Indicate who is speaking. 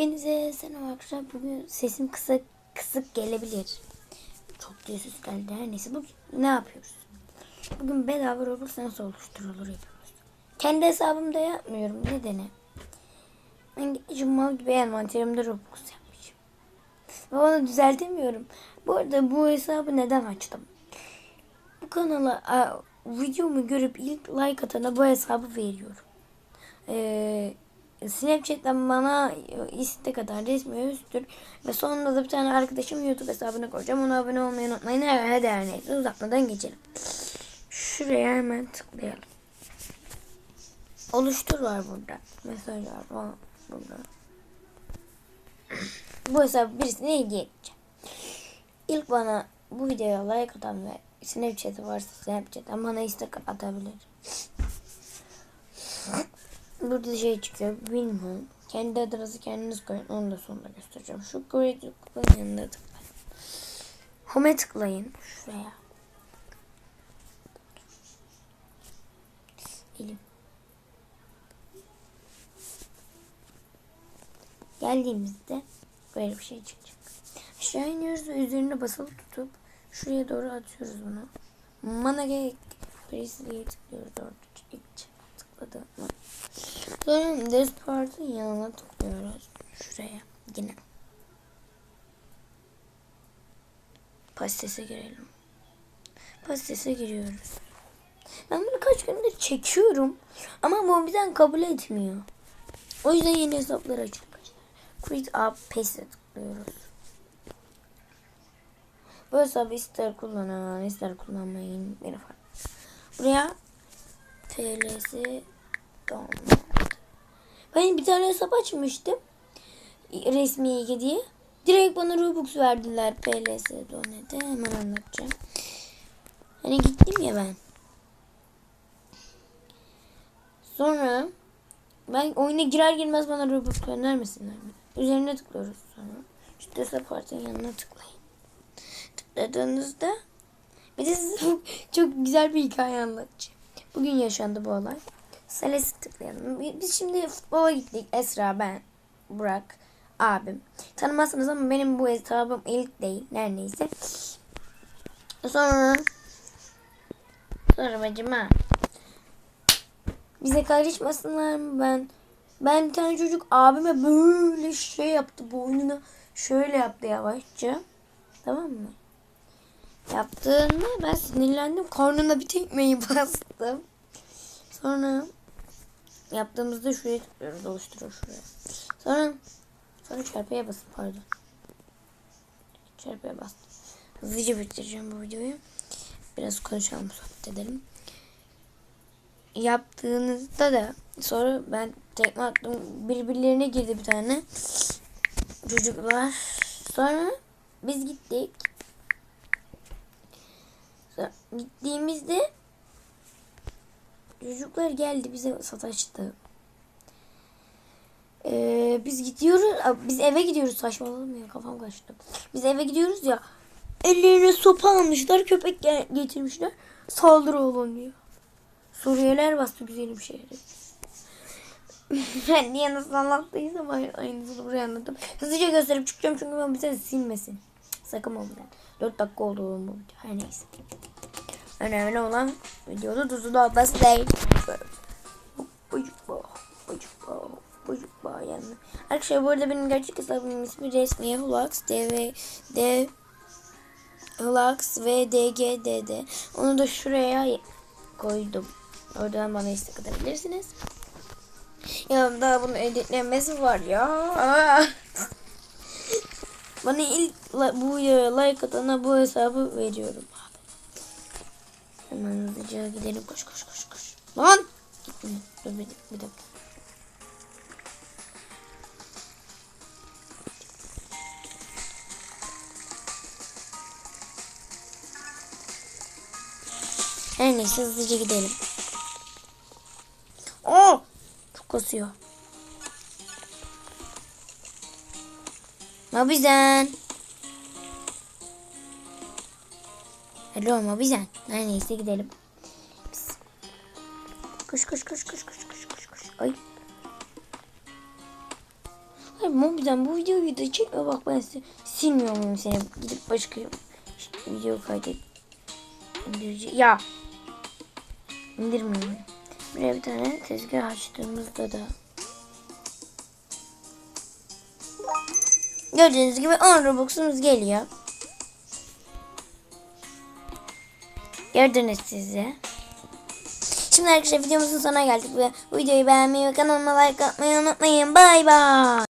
Speaker 1: Hepinize selam arkadaşlar. Bugün sesim kısa kısık gelebilir. Çok diye ses geldi. Her neyse bugün ne yapıyoruz? Bugün bedava Roblox nasıl oluşturulur yapıyoruz. Kendi hesabımda yapmıyorum. Nedeni? Ben gitmişim mal gibi envanterimde Roblox yapmışım. Ve onu düzeltemiyorum. Bu arada bu hesabı neden açtım? Bu kanala a, videomu görüp ilk like atana bu hesabı veriyorum. Eee Snapchat'ten bana istek kadar resmi üstür ve sonunda da bir tane arkadaşım YouTube hesabına koyacağım. Ona abone olmayı unutmayın. Her neyse uzatmadan geçelim. Şuraya hemen tıklayalım. Oluştur var burada. Mesajlar var burada. Bu hesabı birisine hediye edeceğim. İlk bana bu videoya like atan ve Snapchat'i varsa Snapchat'ten bana istek atabilir. Burada şey çıkıyor. Bilmiyorum. Kendi adınızı kendiniz koyun. Onu da sonunda göstereceğim. Şu Creative Commons'ın yanına tıklayın. Home'e tıklayın. Şuraya. Elim. Geldiğimizde böyle bir şey çıkacak. Aşağı iniyoruz ve üzerine basılı tutup şuraya doğru atıyoruz bunu. Mana gerek. Presley'e tıklıyoruz orada. İlk tıkladım. Sonra Despert'ın yanına tıklıyoruz. Şuraya yine. Pastatese girelim. Pastatese giriyoruz. Ben bunu kaç gündür çekiyorum. Ama bu bizden kabul etmiyor. O yüzden yeni hesaplar açtık. Create a paste tıklıyoruz. Bu hesabı ister kullanın ister kullanmayın. Beni fark Buraya PLS download. Ben bir tane hesap açmıştım. Resmi iki diye. Direkt bana Robux verdiler PLS donete. Hemen anlatacağım. Hani gittim ya ben. Sonra ben oyuna girer girmez bana Robux göndermesinler mi? Üzerine tıklıyoruz sonra. İşte support'ın yanına tıklayın. Tıkladığınızda bir de size çok, çok güzel bir hikaye anlatacağım. Bugün yaşandı bu olay. Sales'i tıklayalım. Biz şimdi futbola gittik. Esra, ben, Burak, abim. Tanımazsınız ama benim bu hesabım ilk değil. Her neyse. Sonra sonra bacıma bize karışmasınlar mı ben ben bir tane çocuk abime böyle şey yaptı boynuna şöyle yaptı yavaşça tamam mı yaptığında ben sinirlendim. Karnına bir tekmeyi bastım. Sonra yaptığımızda şuraya tıklıyoruz oluşturuyor şuraya. Sonra sonra çarpıya basın pardon. Çarpıya bastım. Hızlıca bitireceğim bu videoyu. Biraz konuşalım sohbet edelim. Yaptığınızda da sonra ben tekme attım. Birbirlerine girdi bir tane çocuklar. Sonra biz gittik gittiğimizde çocuklar geldi bize sataştı ee, biz gidiyoruz biz eve gidiyoruz saçmaladım ya kafam kaçtı biz eve gidiyoruz ya ellerine sopa almışlar köpek getirmişler saldırı olun diyor Suriyeliler bastı güzelim şehri. ben niye nasıl anlattıysam aynısını buraya anlattım. Hızlıca gösterip çıkacağım çünkü ben bize silmesin. Sakın olmadan. 4 dakika oldu bu video. Her neyse. Önemli olan videoda tuzu da olması değil. Yani. Arkadaşlar bu arada benim gerçek hesabımın ismi resmiye Hulax DV D Hulax ve DGDD. Onu da şuraya koydum. Oradan bana istek atabilirsiniz. Yanımda bunun editlemesi var ya. Bana ilk bu like atana bu hesabı veriyorum abi. Hemen hızlıca gidelim. Koş koş koş koş. Lan! Gitme. Dur bir, bir dakika. Her neyse hızlıca gidelim. Oh! Çok kasıyor. Mabizan. Hello Mabizan. Her neyse gidelim. Biz. Koş koş koş koş koş koş koş koş. Ay. Hayır Mobi'den bu videoyu da çekme bak ben size silmiyor muyum seni gidip başka video kaydet. İndirici ya. İndirmiyorum. Buraya bir tane tezgah açtığımızda da Gördüğünüz gibi 10 Robux'umuz geliyor. Gördünüz sizi. Şimdi arkadaşlar videomuzun sonuna geldik bu videoyu beğenmeyi ve kanalıma like atmayı unutmayın. Bay bay.